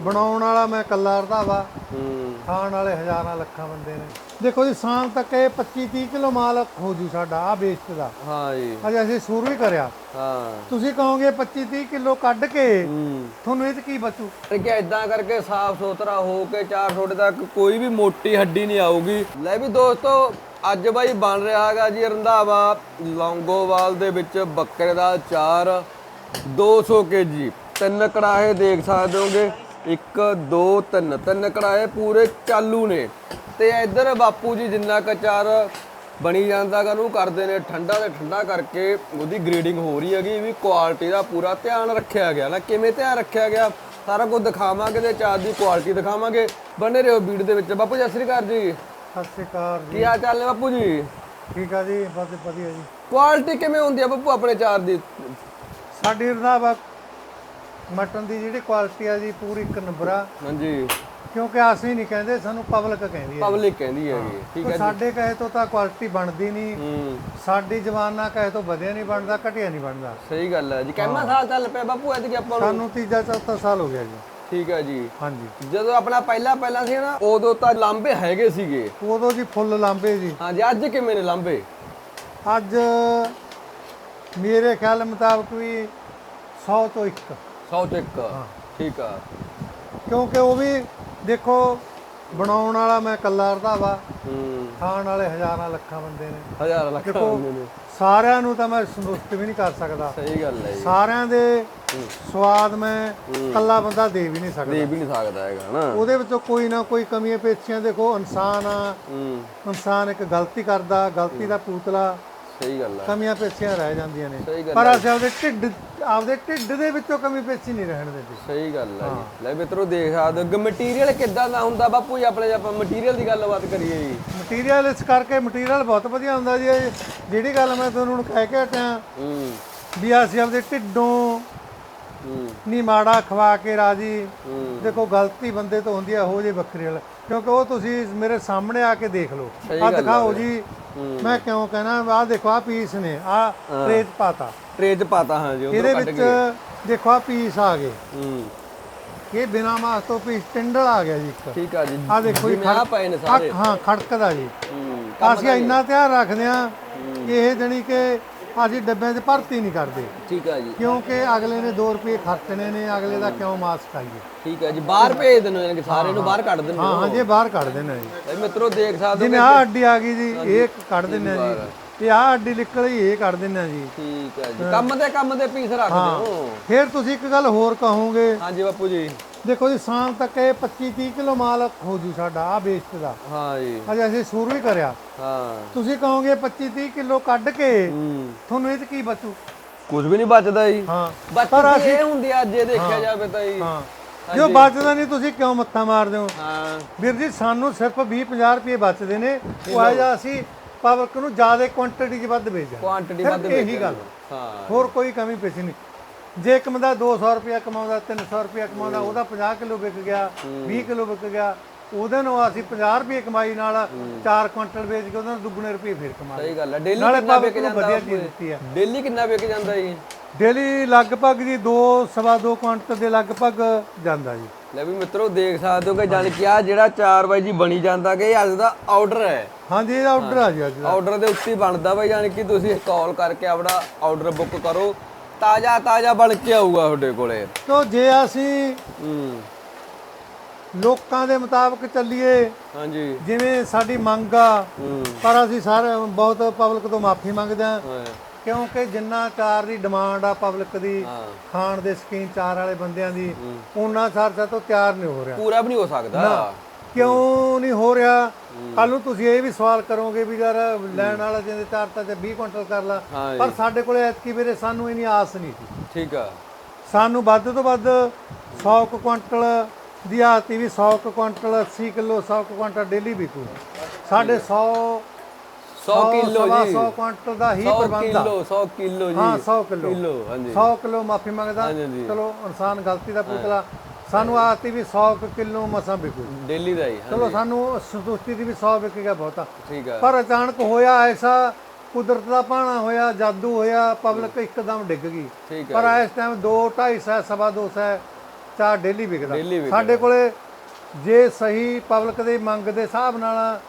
ਬਣਾਉਣ ਵਾਲਾ ਮੈਂ ਕੱਲਾ ਰਧਾਵਾ। ਹੂੰ। ਖਾਣ ਵਾਲੇ ਹਜ਼ਾਰਾਂ ਲੱਖਾਂ ਬੰਦੇ ਨੇ। ਦੇਖੋ ਜੀ ਸ਼ਾਮ ਤੱਕ ਇਹ 25 30 ਕਿਲੋ ਮਾਲ ਹੋ ਜੂ ਸਾਡਾ ਆ ਵੇਸਟ ਦਾ। ਹਾਂ ਜੀ। ਅਜੇ ਅਸੀਂ ਸ਼ੁਰੂ ਹੀ ਕਰਿਆ। ਹਾਂ। ਤੁਸੀਂ ਕਹੋਗੇ 25 30 ਕਿਲੋ ਕੱਢ ਕੇ ਤੁਹਾਨੂੰ ਇਹ 'ਚ ਕੀ ਬਚੂ? ਕਿ ਇਦਾਂ ਕਰਕੇ ਸਾਫ਼ ਸੁਥਰਾ ਹੋ ਕੇ ਚਾਰ ਤੁਹਾਡੇ ਤੱਕ ਕੋਈ ਵੀ ਮੋਟੀ ਹੱਡੀ ਨਹੀਂ ਆਊਗੀ। ਲੈ ਵੀ ਦੋਸਤੋ ਅੱਜ ਬਾਈ ਬਣ ਰਿਹਾ ਹੈਗਾ ਜੀ ਰੰਧਾਵਾ ਲੌਂਗੋਵਾਲ ਦੇ ਵਿੱਚ ਬੱਕਰੇ ਦਾ ਚਾਰ 200 ਕੇਜੀ ਤਿੰਨ ਕੜਾਹੇ ਦੇਖ ਸਕਦੇ ਹੋਗੇ। 1 2 3 ਤਿੰਨ ਕੜਾਹੇ ਪੂਰੇ ਚਾਲੂ ਨੇ। ਤੇ ਇੱਧਰ ਬਾਪੂ ਜੀ ਜਿੰਨਾ ਕੁ ਚਾਰ ਬਣੀ ਜਾਂਦਾ ਗਾ ਨੂੰ ਕਰਦੇ ਨੇ ਠੰਡਾ ਤੇ ਠੰਡਾ ਕਰਕੇ ਉਹਦੀ ਗ੍ਰੇਡਿੰਗ ਹੋ ਰਹੀ ਹੈਗੀ ਵੀ ਕੁਆਲਿਟੀ ਦਾ ਪੂਰਾ ਧਿਆਨ ਰੱਖਿਆ ਗਿਆ। ਨਾ ਕਿਵੇਂ ਧਿਆਨ ਰੱਖਿਆ ਗਿਆ? ਸਾਰਾ ਕੁਝ ਦਿਖਾਵਾਂਗੇ ਤੇ ਚਾਰ ਦੀ ਕੁਆਲਿਟੀ ਦਿਖਾਵਾਂਗੇ। ਬਣੇ ਰਹੋ ਵੀਡੀਓ ਦੇ ਵਿੱਚ। ਬਾਪੂ ਜੀ ਸਤਿ ਸ੍ਰੀ ਅਕਾਲ ਜੀ। ਸਤਿ ਸ਼੍ਰੀ ਅਕਾਲ ਜੀ। ਕੀ ਹਾਲ ਚਾਲ ਨੇ ਬਾਪੂ ਜੀ? ਠੀਕ ਆ ਜੀ ਬਸ ਵਧੀਆ ਜੀ। ਕੁਆਲਿਟੀ ਕਿਵੇਂ ਹੁੰਦੀ ਆ ਬਾਪੂ ਆਪਣੇ ਚਾਰ ਦੀ? ਸਾਡੀ ਰਧਾਵਾ ਮਟਨ ਦੀ ਜਿਹੜੀ ਕੁਆਲਿਟੀ ਆ ਜੀ ਪੂਰੀ ਇੱਕ ਨੰਬਰ ਆ। ਹਾਂਜੀ। ਕਿਉਂਕਿ ਅਸੀਂ ਨਹੀਂ ਕਹਿੰਦੇ ਸਾਨੂੰ ਪਬਲਿਕ ਕਹਿੰਦੀ ਹੈ ਪਬਲਿਕ ਕਹਿੰਦੀ ਹੈ ਜੀ। ਠੀਕ ਹੈ ਸਾਡੇ ਕਹੇ ਤੋਂ ਤਾਂ ਕੁਆਲਿਟੀ ਬਣਦੀ ਨਹੀਂ। ਸਾਡੀ ਜ਼ਬਾਨ ਨਾਲ ਕਹੇ ਤੋਂ ਵਧੀਆ ਨਹੀਂ ਬਣਦਾ ਘਟਿਆ ਨਹੀਂ ਬਣਦਾ। ਸਹੀ ਗੱਲ ਹੈ ਜੀ। ਕਿੰਨਾ ਸਾਲ ਚੱਲ ਪਿਆ ਬਾਪੂ ਐਤਕੀ ਆਪਾਂ ਨੂੰ? ਸਾਨੂੰ ਤੀਜਾ ਚੌਥਾ ਸਾਲ ਹੋ ਗਿਆ ਜੀ। ਠੀਕ ਹੈ ਜੀ। ਹਾਂਜੀ। ਜਦੋਂ ਆਪਣਾ ਪਹਿਲਾ ਪਹਿਲਾ ਸੀ ਨਾ ਉਦੋਂ ਤਾਂ ਲਾਂਬੇ ਹੈਗੇ ਸੀਗੇ। ਉਦੋਂ ਜੀ ਫੁੱਲ ਲਾਂਬੇ ਜੀ। ਹਾਂਜੀ ਅੱਜ ਕਿਵੇਂ ਨੇ ਲਾਂਬੇ? ਅੱਜ ਮੇਰੇ ਖਿਆਲ ਮੁਤਾਬਕ ਵੀ 100 ਤੋਂ 1 101 ਠੀਕ ਆ। ਕਿਉਂਕਿ ਉਹ ਵੀ ਦੇਖੋ ਬਣਾਉਣ ਵਾਲਾ ਮੈਂ ਕੱਲਾ ਰਧਾਵਾ ਹੂੰ। ਖਾਣ ਵਾਲੇ ਹਜ਼ਾਰਾਂ ਲੱਖਾਂ ਬੰਦੇ ਨੇ। ਹਜ਼ਾਰਾਂ ਲੱਖਾਂ ਬੰਦੇ ਨੇ। ਸਾਰਿਆਂ ਨੂੰ ਤਾਂ ਮੈਂ ਸੰਤੁਸ਼ਟ ਵੀ ਨਹੀਂ ਕਰ ਸਕਦਾ। ਸਹੀ ਗੱਲ ਹੈ ਸਾਰਿਆਂ ਦੇ ਸਵਾਦ ਮੈਂ ਕੱਲਾ ਬੰਦਾ ਦੇ ਵੀ ਨਹੀਂ ਸਕਦਾ। ਦੇ ਵੀ ਨਹੀਂ ਸਕਦਾ ਹੈਗਾ ਨਾ ਉਹਦੇ ਵਿੱਚ ਕੋਈ ਨਾ ਕੋਈ ਕਮੀਆਂ ਪੇਸ਼ੀਆਂ ਦੇਖੋ ਇਨਸਾਨ ਆ। ਇਨਸਾਨ ਇੱਕ ਗਲਤੀ ਕਰਦਾ ਗਲਤੀ ਦਾ ਪੂਤਲਾ ਸਹੀ ਗੱਲ ਹੈ ਕਮੀਆਂ ਪੇਚੀਆਂ ਰਹਿ ਜਾਂਦੀਆਂ ਨੇ। ਸਹੀ ਗੱਲ ਪਰ ਅਸੀਂ ਆਪਦੇ ਢਿੱਡ ਆਪਦੇ ਢਿੱਡ ਦੇ ਵਿੱਚੋਂ ਕਮੀ ਪੇਚੀ ਨਹੀਂ ਰਹਿਣ ਦਿੰਦੇ। ਸਹੀ ਗੱਲ ਹੈ ਜੀ। ਲੈ ਮਿੱਤਰੋ ਦੇਖ ਸਕਦੇ ਹੋ ਮਟੀਰੀਅਲ ਕਿੱਦਾਂ ਦਾ ਹੁੰਦਾ ਬਾਪੂ ਜੀ ਆਪਣੇ ਆਪਾਂ ਮਟੀਰੀਅਲ ਦੀ ਗੱਲਬਾਤ ਕਰੀਏ ਜੀ। ਮਟੀਰੀਅਲ ਇਸ ਕਰਕੇ ਮਟੀਰੀਅਲ ਬਹੁਤ ਵਧੀਆ ਹੁੰਦਾ ਜੀ। ਇਹ ਜਿਹੜੀ ਗੱਲ ਮੈਂ ਤੁਹਾਨੂੰ ਹੁਣ ਕਹਿ ਕੇ ਹਟਿਆ ਹੂੰ। ਵੀ ਅਸੀਂ ਆਪਦੇ ਢਿੱਡੋਂ ਹੂੰ। ਨਹੀਂ ਮਾੜਾ ਖਵਾ ਕੇ ਰਾਜੀ। ਹੂੰ। ਦੇਖੋ ਗਲਤੀ ਬੰਦੇ ਤੋਂ ਹੁੰਦੀ ਹੈ ਉਹ ਜੇ ਵੱਖਰੀ ਵਾਲਾ। ਕਿਉਂਕਿ ਉਹ ਤੁਸੀਂ ਮੇਰੇ ਸਾਹਮਣੇ ਆ ਕੇ ਦੇਖ ਲਓ। ਆ ਦਿਖਾਓ ਜੀ। ਮੈਂ ਕਿਉਂ ਕਹਿਣਾ ਆਹ ਦੇਖੋ ਆ ਪੀਸ ਨੇ ਆ ਟ੍ਰੇਜ ਪਾਤਾ। ਟਰੇ ਚ ਪਾਤਾ ਹਾਂ ਜੀ ਕੱਢ ਵਿੱਚ ਦੇਖੋ ਆ ਪੀਸ ਆ ਗਏ। ਹੂੰ। ਇਹ ਬਿਨਾ ਮਾਸ ਤੋਂ ਪੀਸ ਟਿੰਡਲ ਆ ਗਿਆ ਜੀ ਇੱਕ। ਠੀਕ ਆ ਜੀ ਆ ਦੇਖੋ ਜਿਵੇਂ ਆਹ ਪਏ ਨੇ ਸਾਰੇ। ਹਾਂ ਖੜਕਦਾ ਜੀ। ਹੂੰ ਅਸੀਂ ਇੰਨਾ ਧਿਆਨ ਰੱਖਦੇ ਆ ਕਿ ਇਹ ਜਣੀ ਕਿ ਅਸੀਂ ਡੱਬਿਆਂ 'ਚ ਭਰਤੀ ਨਹੀਂ ਕਰਦੇ। ਠੀਕ ਆ ਜੀ। ਕਿਉਂਕਿ ਅਗਲੇ ਨੇ 2 ਰੁਪਏ ਖਰਚਣੇ ਨੇ ਅਗਲੇ ਦਾ ਕਿਉਂ ਮਾਸ ਖਾਈਏ? ਠੀਕ ਆ ਜੀ ਬਾਹਰ ਭੇਜ ਦੇਣੋ ਯਾਨੀ ਕਿ ਸਾਰੇ ਨੂੰ ਬਾਹਰ ਕੱਢ ਦੇਣੋ ਹਾਂ ਹਾਂ ਜੇ ਬਾਹਰ ਕੱਢ ਦੇਣਾ ਜੀ ਇਹ ਮਿੱਤਰੋ ਦੇਖ ਸਕਦੇ ਹੋ ਜਿਵੇਂ ਆਹ ਅੱਡੀ ਆ ਗਈ ਜੀ ਇਹ ਕੱਢ ਆ ਜੀ। ਤੇ ਆਹ ਅੱਡੀ ਨਿਕਲੀ ਇਹ ਕੱਢ ਦਿੰਨੇ ਆ ਜੀ। ਠੀਕ ਆ ਜੀ ਕੰਮ ਦੇ ਕੰਮ ਦੇ ਪੀਸ ਰੱਖ ਦਿਓ ਫਿਰ ਤੁਸੀਂ ਇੱਕ ਗੱਲ ਹੋਰ ਕਹੋਗੇ। ਹਾਂਜੀ ਬਾਪੂ ਜੀ। ਦੇਖੋ ਜੀ ਸ਼ਾਮ ਤੱਕ ਇਹ 25 30 ਕਿਲੋ ਮਾਲ ਹੋ ਜੂ ਸਾਡਾ ਆ ਵੇਸਟ ਦਾ। ਹਾਂ ਜੀ। ਅਜੇ ਅਸੀਂ ਸ਼ੁਰੂ ਹੀ ਕਰਿਆ। ਹਾਂ। ਤੁਸੀਂ ਕਹੋਗੇ 25 30 ਕਿਲੋ ਕੱਢ ਕੇ ਤੁਹਾਨੂੰ ਇਹ 'ਚ ਕੀ ਬਚੂ? ਕੁਝ ਵੀ ਨਹੀਂ ਬਚਦਾ ਜੀ। ਹਾਂ। ਬਚਦਾ ਇਹ ਹੁੰਦੀ ਅੱਜ ਇਹ ਦੇਖਿਆ ਜਾਵੇ ਤਾਂ ਜੀ। ਹਾਂ। ਜੋ ਬਚਦਾ ਨਹੀਂ ਤੁਸੀਂ ਕਿਉਂ ਮੱਥਾ ਮਾਰਦੇ ਹੋ? ਹਾਂ। ਵੀਰ ਜੀ ਸਾਨੂੰ ਸਿਰਫ 20 50 ਰੁਪਏ ਬਚਦੇ ਨੇ। ਉਹ ਆ ਜਾ ਅਸੀਂ ਪਬਲਿਕ ਨੂੰ ਜ਼ਿਆਦਾ ਕੁਆਂਟੀਟੀ 'ਚ ਵੱਧ ਵੇਚਦੇ ਕੁਆਂਟੀਟੀ ਵੱਧ ਇਹੀ ਵੇਚਣ ਗੱਲ। ਹਾਂ। ਹੋਰ ਕੋਈ ਕਮੀ ਪੇਸ਼ੀ ਨਹੀਂ। ਜੇ ਇੱਕ ਬੰਦਾ 200 ਰੁਪਏ ਕਮਾਉਂਦਾ 300 ਰੁਪਏ ਕਮਾਉਂਦਾ ਉਹਦਾ 50 ਕਿਲੋ ਵਿਕ ਗਿਆ 20 ਕਿਲੋ ਵਿਕ ਗਿਆ ਉਹਦੇ ਨੂੰ ਅਸੀਂ 50 ਰੁਪਏ ਕਮਾਈ ਨਾਲ 4 ਕੁਇੰਟਲ ਵੇਚ ਕੇ ਉਹਦੇ ਨੂੰ ਦੁੱਗਣੇ ਰੁਪਏ ਫੇਰ ਕਮਾ ਲਏ। ਸਹੀ ਗੱਲ ਹੈ। ਡੇਲੀ ਕਿੰਨਾ ਵਿਕ ਜਾਂਦਾ ਵਧੀਆ ਚੀਜ਼ ਦਿੱਤੀ ਹੈ। ਡੇਲੀ ਕਿੰਨਾ ਵਿਕ ਜਾਂਦਾ ਜੀ? ਡੇਲੀ ਲਗਭਗ ਜੀ 2 ਸਵਾ 2 ਕੁਇੰਟਲ ਦੇ ਲਗਭਗ ਜਾਂਦਾ ਜੀ। ਲੈ ਵੀ ਮਿੱਤਰੋ ਦੇਖ ਸਕਦੇ ਹੋ ਕਿ ਜਾਨ ਕਿ ਆ ਜਿਹੜਾ 4 ਬਾਈ ਜੀ ਬਣੀ ਜਾਂਦਾ ਕਿ ਇਹ ਅੱਜ ਦਾ ਆਰਡਰ ਹੈ। ਹਾਂਜੀ ਇਹਦਾ ਆਰਡਰ ਆ ਜੀ ਅੱਜ ਦਾ। ਆਰਡਰ ਦੇ ਉੱਤੇ ਬਣਦਾ ਬਾਈ ਜਾਨ ਕਿ ਤੁਸੀਂ ਕਾਲ ਕਰਕੇ ਆਪਣਾ ਆਰਡਰ ਬੁੱਕ ਕਰੋ। ਤਾਜ਼ਾ ਤਾਜ਼ਾ ਬਣ ਕੇ ਆਊਗਾ ਤੁਹਾਡੇ ਕੋਲੇ। ਤੋ ਜੇ ਅਸੀਂ ਹੂੰ। ਲੋਕਾਂ ਦੇ ਮੁਤਾਬਕ ਚੱਲੀਏ ਹਾਂਜੀ। ਜਿਵੇਂ ਸਾਡੀ ਮੰਗ ਆ ਹੂੰ। ਪਰ ਅਸੀਂ ਸਾਰੇ ਬਹੁਤ ਪਬਲਿਕ ਤੋਂ ਮਾਫੀ ਮੰਗਦੇ ਹਾਂ। ਹਾਂ, ਕਿਉਂਕਿ ਜਿੰਨਾ ਚਾਰ ਦੀ ਡਿਮਾਂਡ ਆ ਪਬਲਿਕ ਦੀ ਖਾਣ ਦੇ ਸ਼ਕੀਨ ਚਾਰ ਵਾਲੇ ਬੰਦਿਆਂ ਦੀ ਉਹਨਾਂ ਸਰਸਾ ਤੋਂ ਤਿਆਰ ਨਹੀਂ ਹੋ ਰਿਹਾ। ਪੂਰਾ ਵੀ ਨਹੀਂ ਹੋ ਸਕਦਾ। ਕਿਉਂ ਨਹੀਂ ਹੋ ਰਿਹਾ? ਕੱਲ ਨੂੰ ਤੁਸੀਂ ਇਹ ਵੀ ਸਵਾਲ ਕਰੋਗੇ ਵੀ ਯਾਰ ਲੈਣ ਵਾਲਾ ਜਿਹਦੇ ਚਾਰ ਤਾਂ ਤੇ 20 ਕੁਇੰਟਲ ਕਰ ਲਾ। ਪਰ ਸਾਡੇ ਕੋਲੇ ਐਤਕੀ ਵੀਰੇ ਸਾਨੂੰ ਇਨੀ ਆਸ ਨਹੀਂ ਸੀ। ਠੀਕ ਆ। ਸਾਨੂੰ ਵੱਧ ਤੋਂ ਵੱਧ 100 ਕੁ ਕੁਇੰਟਲ ਦੀ ਆਤੀ ਵੀ 100 ਕੁ ਕੁਇੰਟਲ 80 ਕਿਲੋ 100 ਕੁ ਕੁਇੰਟਲ ਡੇਲੀ ਵਿਕੂ। ਸਾਡੇ 100 100 ਕਿਲੋ ਜੀ। 100 ਕੁਇੰਟਲ ਦਾ ਹੀ 100 ਪ੍ਰਬੰਧ ਆ। ਕਿਲੋ 100 ਕਿਲੋ ਜੀ। ਹਾਂ 100 ਕਿਲੋ। ਕਿਲੋ ਹਾਂਜੀ। 100 ਕਿਲੋ ਮਾਫੀ ਮੰਗਦਾ। ਚਲੋ ਇਨਸਾਨ ਗਲਤੀ ਦਾ ਪੁਤਲਾ। ਸਾਨੂੰ ਆਤੀ ਵੀ 100 ਕੁ ਕਿਲੋ ਮਸਾਂ ਵਿਕੂ। ਡੇਲੀ ਦਾ ਹੀ ਚਲੋ ਸਾਨੂੰ ਸੰਤੁਸ਼ਟੀ ਦੀ ਵੀ 100 ਵਿਕ ਗਿਆ ਬਹੁਤਾ। ਠੀਕ ਆ। ਪਰ ਅਚਾਨਕ ਹੋਇਆ ਐਸਾ ਕੁਦਰਤ ਦਾ ਭਾਣਾ ਹੋਇਆ ਜਾਦੂ ਹੋਇਆ ਪਬਲਿਕ ਇੱਕਦਮ ਡਿੱਗ ਗਈ। ਪਰ ਇਸ ਟਾਈਮ 2 250 ਸਵਾ 200 ਚਾਰ ਡੇਲੀ ਵਿਕਦਾ। ਸਾਡੇ ਕੋਲੇ ਜੇ ਸਹੀ ਪਬਲਿਕ ਦੇ ਮੰਗ ਦੇ ਹਿਸਾਬ ਨਾਲ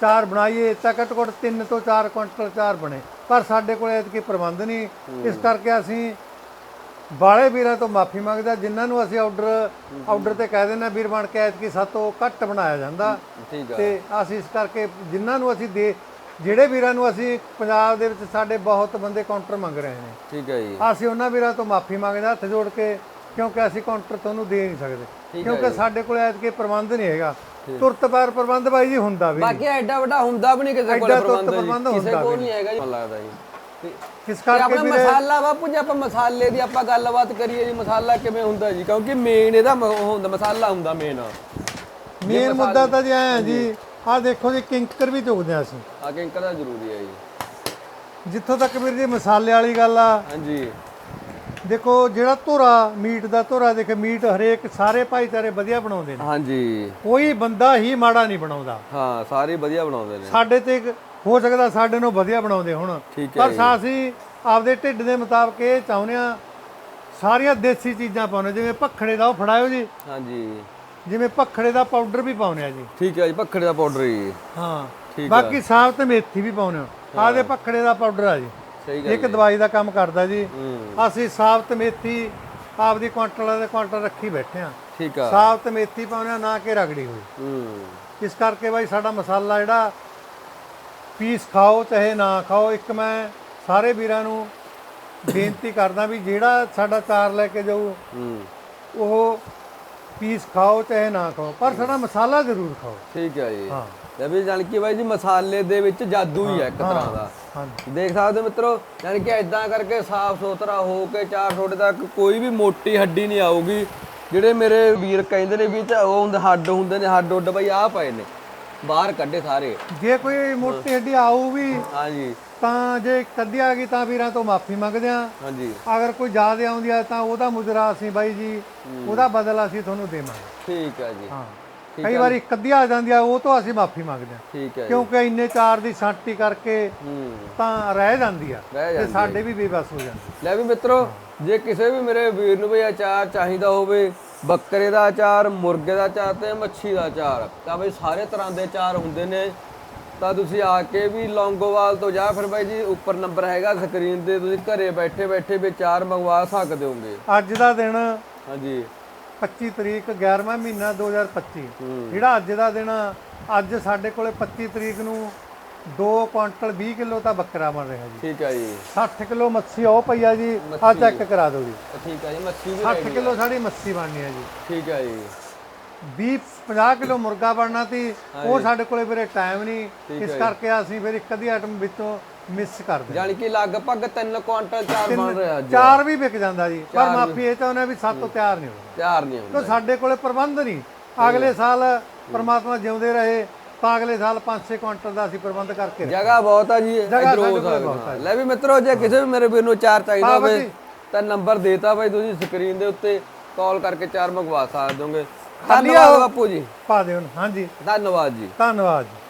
ਚਾਰ ਬਣਾਈਏ ਤਾਂ ਘੱਟੋ ਘੱਟ 3 ਤੋਂ 4 ਕੁਇੰਟਲ ਚਾਰ ਬਣੇ। ਪਰ ਸਾਡੇ ਕੋਲੇ ਐਤਕੀ ਪ੍ਰਬੰਧ ਨਹੀਂ। ਇਸ ਕਰਕੇ ਅਸੀਂ ਬਾਲੇ ਵੀਰਾਂ ਤੋਂ ਮਾਫੀ ਮੰਗਦਾ ਜਿਨ੍ਹਾਂ ਨੂੰ ਅਸੀਂ ਆਰਡਰ ਆਰਡਰ ਤੇ ਕਹਿ ਹਾਂ, ਵੀਰ ਬਣ ਕੇ ਐਤਕੀ ਸਾਤੋਂ ਘੱਟ ਬਣਾਇਆ ਜਾਂਦਾ। ਤੇ ਅਸੀਂ ਇਸ ਕਰਕੇ ਜਿਨ੍ਹਾਂ ਨੂੰ ਅਸੀਂ ਦੇ ਜਿਹੜੇ ਵੀਰਾਂ ਨੂੰ ਅਸੀਂ ਪੰਜਾਬ ਦੇ ਵਿੱਚ ਸਾਡੇ ਬਹੁਤ ਬੰਦੇ ਕਾਊਂਟਰ ਮੰਗ ਰਹੇ ਨੇ। ਠੀਕ ਹੈ ਜੀ। ਅਸੀਂ ਉਹਨਾਂ ਵੀਰਾਂ ਤੋਂ ਮਾਫੀ ਮੰਗਦੇ ਹੱਥ ਜੋੜ ਕੇ ਕਿਉਂਕਿ ਅਸੀਂ ਕਾਊਂਟਰ ਤੁਹਾਨੂੰ ਦੇ ਨਹੀਂ ਸਕਦੇ। ਕਿਉਂਕਿ ਸਾਡੇ ਕੋਲ ਐਤਕੇ ਪ੍ਰਬੰਧ ਨਹੀਂ ਹੈਗਾ। ਤੁਰਤ ਪਾਰ ਪ੍ਰਬੰਧ ਬਾਈ ਜੀ ਹੁੰਦਾ ਵੀ। ਬਾਕੀ ਐਡਾ ਵੱਡਾ ਹੁੰਦਾ ਵੀ ਨਹੀਂ ਕਿਸੇ ਕੋਲ ਪ੍ਰਬੰਧ। ਕਿਸੇ ਕੋਲ ਨਹੀਂ ਹੈਗਾ ਜੀ ਲੱਗਦਾ ਜੀ। ਤੇ ਤੇ ਕਰਕੇ ਵੀਰੇ? ਮਸਾਲਾ ਬਾਪੂ ਜੀ ਆਪਾਂ ਮਸਾਲੇ ਦੀ ਆਪਾਂ ਗੱਲਬਾਤ ਕਰੀਏ ਜੀ ਮਸਾਲਾ ਕਿਵੇਂ ਹੁੰਦਾ ਜੀ? ਕਿਉਂਕਿ ਮੇਨ ਇਹਦਾ ਹੁੰਦਾ ਮਸਾਲਾ ਹੁੰਦਾ ਮੇਨ ਮੇਨ ਮੁੱਦਾ ਤਾਂ ਜੀ ਐ ਜੀ ਆਹ ਦੇਖੋ ਜੀ ਕਿੰਕਰ ਵੀ ਚੁਗਦੇ ਹਾਂ ਅਸੀਂ। ਆ ਕਿੰਕਰ ਦਾ ਜ਼ਰੂਰੀ ਹੈ ਜੀ। ਜਿੱਥੋਂ ਤੱਕ ਵੀਰ ਜੀ ਮਸਾਲੇ ਵਾਲੀ ਗੱਲ ਆ। ਹਾਂਜੀ। ਦੇਖੋ ਜਿਹੜਾ ਧੁਰਾ ਮੀਟ ਦਾ ਧੁਰਾ ਦੇਖ ਮੀਟ ਹਰੇਕ ਸਾਰੇ ਭਾਈਚਾਰੇ ਵਧੀਆ ਬਣਾਉਂਦੇ ਨੇ। ਹਾਂਜੀ। ਕੋਈ ਬੰਦਾ ਹੀ ਮਾੜਾ ਨਹੀਂ ਬਣਾਉਂਦਾ। ਹਾਂ ਸਾਰੇ ਵਧੀਆ ਬਣਾਉਂਦੇ ਨੇ। ਸਾਡੇ ਤੇ ਹੋ ਸਕਦਾ ਸਾਡੇ ਨੂੰ ਵਧੀਆ ਬਣਾਉਂਦੇ ਹੁਣ। ਠੀਕ ਹੈ ਪਰ ਸਾ ਅਸੀਂ ਆਪਦੇ ਢਿੱਡ ਦੇ ਮੁਤਾਬਕ ਇਹ ਚਾਹੁੰਦੇ ਆ ਸਾਰੀਆਂ ਦੇਸੀ ਚੀਜ਼ਾਂ ਪਾਉਣੇ ਜਿਵੇਂ ਭਖੜੇ ਦਾ ਉਹ ਫੜਾਇਓ ਜੀ। ਹਾਂਜੀ। ਜਿਵੇਂ ਭਖੜੇ ਦਾ ਪਾਊਡਰ ਵੀ ਪਾਉਨੇ ਆ ਜੀ। ਠੀਕ ਹੈ ਜੀ ਭਖੜੇ ਦਾ ਪਾਊਡਰ ਜੀ ਹਾਂ। ਠੀਕ ਬਾਕੀ ਸਾਬਤ ਮੇਥੀ ਵੀ ਪਾਉਨੇ ਆ ਆਦੇ ਭਖੜੇ ਦਾ ਪਾਊਡਰ ਆ ਜੀ। ਸਹੀ ਗੱਲ ਇੱਕ ਦਵਾਈ ਦਾ ਕੰਮ ਕਰਦਾ ਜੀ। ਹੂੰ। ਅਸੀਂ ਸਾਬਤ ਮੇਥੀ ਆਪਦੀ ਕੁਆਂਟਲਾਂ ਦੇ ਕੁਆਂਟਲ ਰੱਖੀ ਬੈਠੇ ਆ ਠੀਕ ਆ। ਸਾਬਤ ਮੇਥੀ ਪਾਉਨੇ ਆ ਨਾ ਕਿ ਰਗੜੀ ਹੋਈ। ਹੂੰ। ਇਸ ਕਰਕੇ ਬਾਈ ਸਾਡਾ ਮਸਾਲਾ ਜਿਹੜਾ ਪੀਸ ਖਾਓ ਚਾਹੇ ਨਾ ਖਾਓ ਇੱਕ ਮੈਂ ਸਾਰੇ ਵੀਰਾਂ ਨੂੰ ਬੇਨਤੀ ਕਰਦਾ ਵੀ ਜਿਹੜਾ ਸਾਡਾ ਚਾਰ ਲੈ ਕੇ ਜਾਊ ਉਹ ਪੀਸ ਖਾਓ ਚਾਹੇ ਨਾ ਖਾਓ ਪਰ ਸਾਡਾ ਮਸਾਲਾ ਜ਼ਰੂਰ ਖਾਓ। ਠੀਕ ਹੈ ਜੀ। ਹਾਂ। ਇਹ ਵੀ ਜਾਣ ਕੇ ਬਾਈ ਜੀ ਮਸਾਲੇ ਦੇ ਵਿੱਚ ਜਾਦੂ ਹੀ ਹੈ ਇੱਕ ਤਰ੍ਹਾਂ ਦਾ। ਹਾਂਜੀ। ਦੇਖ ਸਕਦੇ ਹੋ ਮਿੱਤਰੋ ਯਾਨੀ ਕਿ ਇਦਾਂ ਕਰਕੇ ਸਾਫ਼ ਸੁਥਰਾ ਹੋ ਕੇ ਚਾਰ ਤੁਹਾਡੇ ਤੱਕ ਕੋਈ ਵੀ ਮੋਟੀ ਹੱਡੀ ਨਹੀਂ ਆਊਗੀ। ਜਿਹੜੇ ਮੇਰੇ ਵੀਰ ਕਹਿੰਦੇ ਨੇ ਵੀ 'ਚ ਉਹ ਹੁੰਦੇ ਹੱਡ ਹੁੰਦੇ ਨੇ ਹੱਡ ਉੱਡ ਬਈ ਆ ਪਏ ਨੇ। ਬਾਹਰ ਕੱਢੇ ਸਾਰੇ। ਜੇ ਕੋਈ ਮੋਟੀ ਹੱਡੀ ਆਊ ਵੀ ਹਾਂਜੀ। ਤਾਂ ਜੇ ਕੱਢੀ ਆ ਗਈ ਤਾਂ ਵੀਰਾਂ ਤੋਂ ਮਾਫੀ ਮੰਗਦੇ ਆ ਹਾਂਜੀ। ਅਗਰ ਕੋਈ ਜ਼ਿਆਦਾ ਆਉਂਦੀ ਆ ਤਾਂ ਉਹਦਾ ਮੁਜਰਾ ਅਸੀਂ ਬਾਈ ਜੀ ਉਹਦਾ ਬਦਲਾ ਅਸੀਂ ਤੁਹਾਨੂੰ ਦੇਵਾਂਗੇ। ਠੀਕ ਹੈ ਜੀ। ਹਾਂ। ਕਈ ਵਾਰੀ ਕੱਢੀ ਆ ਜਾਂਦੀ ਆ ਉਹ ਤੋਂ ਅਸੀਂ ਮਾਫੀ ਮੰਗਦੇ ਆ ਠੀਕ ਹੈ ਕਿਉਂਕਿ ਇੰਨੇ ਚਾਰ ਦੀ ਛਾਂਟੀ ਕਰਕੇ ਤਾਂ ਰਹਿ ਜਾਂਦੀ ਆ ਤੇ ਸਾਡੇ ਵੀ ਬੇਬਸ ਹੋ ਜਾਂਦੇ। ਲੈ ਵੀ ਮਿੱਤਰੋ ਜੇ ਕਿਸੇ ਵੀ ਮੇਰੇ ਵੀਰ ਨੂੰ ਵੀ ਅਚਾਰ ਚਾਹੀਦਾ ਹੋਵੇ ਬੱਕਰੇ ਦਾ ਅਚਾਰ ਮੁਰਗੇ ਦਾ ਅਚਾਰ ਤੇ ਮੱਛੀ ਦਾ ਅਚਾਰ ਤਾਂ ਬਈ ਸਾਰੇ ਤਰ੍ਹਾਂ ਦੇ ਅਚਾਰ ਹੁੰਦੇ ਨੇ। ਤਾਂ ਤੁਸੀਂ ਆ ਕੇ ਵੀ ਲੌਂਗੋਵਾਲ ਤੋਂ ਜਾਂ ਫਿਰ ਬਾਈ ਜੀ ਉੱਪਰ ਨੰਬਰ ਹੈਗਾ ਸਕਰੀਨ ਤੇ ਤੁਸੀਂ ਘਰੇ ਬੈਠੇ ਬੈਠੇ ਵੀ ਅਚਾਰ ਮੰਗਵਾ ਸਕਦੇ ਹੋਗੇ। ਅੱਜ ਦਾ ਦਿਨ ਹਾਂਜੀ। 25 ਤਰੀਕ 11ਵਾਂ ਮਹੀਨਾ 2025 ਹੂੰ। ਜਿਹੜਾ ਅੱਜ ਦਾ ਦਿਨ ਅੱਜ ਸਾਡੇ ਕੋਲੇ 25 ਤਰੀਕ ਨੂੰ 2 ਕੁਇੰਟਲ 20 ਕਿਲੋ ਤਾਂ ਬੱਕਰਾ ਬਣ ਰਿਹਾ ਜੀ। ਠੀਕ ਹੈ ਜੀ। 60 ਕਿਲੋ ਮੱਛੀ ਉਹ ਪਈ ਆ ਜੀ ਆ ਚੈੱਕ ਕਰਾ ਦਿਓ ਜੀ। ਤਾਂ ਠੀਕ ਹੈ ਜੀ ਮੱਛੀ ਵੀ 60 ready ਆ। ਕਿਲੋ ਸਾਡੀ ਮੱਛੀ ਬਣਨੀ ਹੈ ਜੀ। ਠੀਕ ਹੈ ਜੀ। 20 50 ਕਿਲੋ ਮੁਰਗਾ ਬਣਨਾ ਸੀ ਉਹ ਸਾਡੇ ਕੋਲੇ ਵੀਰੇ ਟਾਈਮ ਨਹੀਂ। ਇਸ ਕਰਕੇ ਅਸੀਂ ਫਿਰ ਇੱਕ ਅੱਧੀ ਆਈਟਮ ਵਿੱਚੋਂ ਮਿਸ ਕਰਦੇ ਜਾਣੀ ਕਿ ਲਗਭਗ 3 ਕੁਆਂਟਲ ਚਾਰ ਬਣ ਰਿਹਾ ਅੱਜ। ਚਾਰ ਵੀ ਵਿਕ ਜਾਂਦਾ ਜੀ ਪਰ ਮਾਫੀ ਇਹ ਚਾਹੁੰਦੇ ਵੀ ਸੱਤ ਤੋਂ ਤਿਆਰ ਨਹੀਂ ਹੋਣਾ। ਚਾਰ ਨਹੀਂ ਹੁੰਦਾ ਤਾਂ ਸਾਡੇ ਕੋਲੇ ਪ੍ਰਬੰਧ ਨਹੀਂ। ਅਗਲੇ ਸਾਲ ਪ੍ਰਮਾਤਮਾ ਜਿਉਂਦੇ ਰਹੇ ਤਾਂ ਅਗਲੇ ਸਾਲ 5-6 ਕੁਇੰਟਲ ਦਾ ਅਸੀਂ ਪ੍ਰਬੰਧ ਕਰਕੇ। ਜਗ੍ਹਾ ਬਹੁਤ ਆ ਜੀ ਇਧਰ ਹੋ ਸਕਦਾ। ਲੈ ਵੀ ਮਿੱਤਰੋ ਜੇ ਕਿਸੇ ਵੀ ਮੇਰੇ ਵੀਰ ਨੂੰ ਚਾਰ ਚਾਹੀਦਾ ਹੋਵੇ। ਤਾਂ ਨੰਬਰ ਦੇਤਾ ਬਾਈ ਤੁਸੀਂ ਸਕਰੀਨ ਦੇ ਉੱਤੇ ਕਾਲ ਕਰਕੇ ਚਾਰ ਮੰਗਵਾ ਸਕਦੇ ਹੋਗੇ ਧੰਨਵਾਦ। ਬਾਪੂ ਜੀ ਪਾ ਦਿਓ ਹਾਂਜੀ ਧੰਨਵਾਦ ਜੀ ਧੰਨਵਾਦ ਜੀ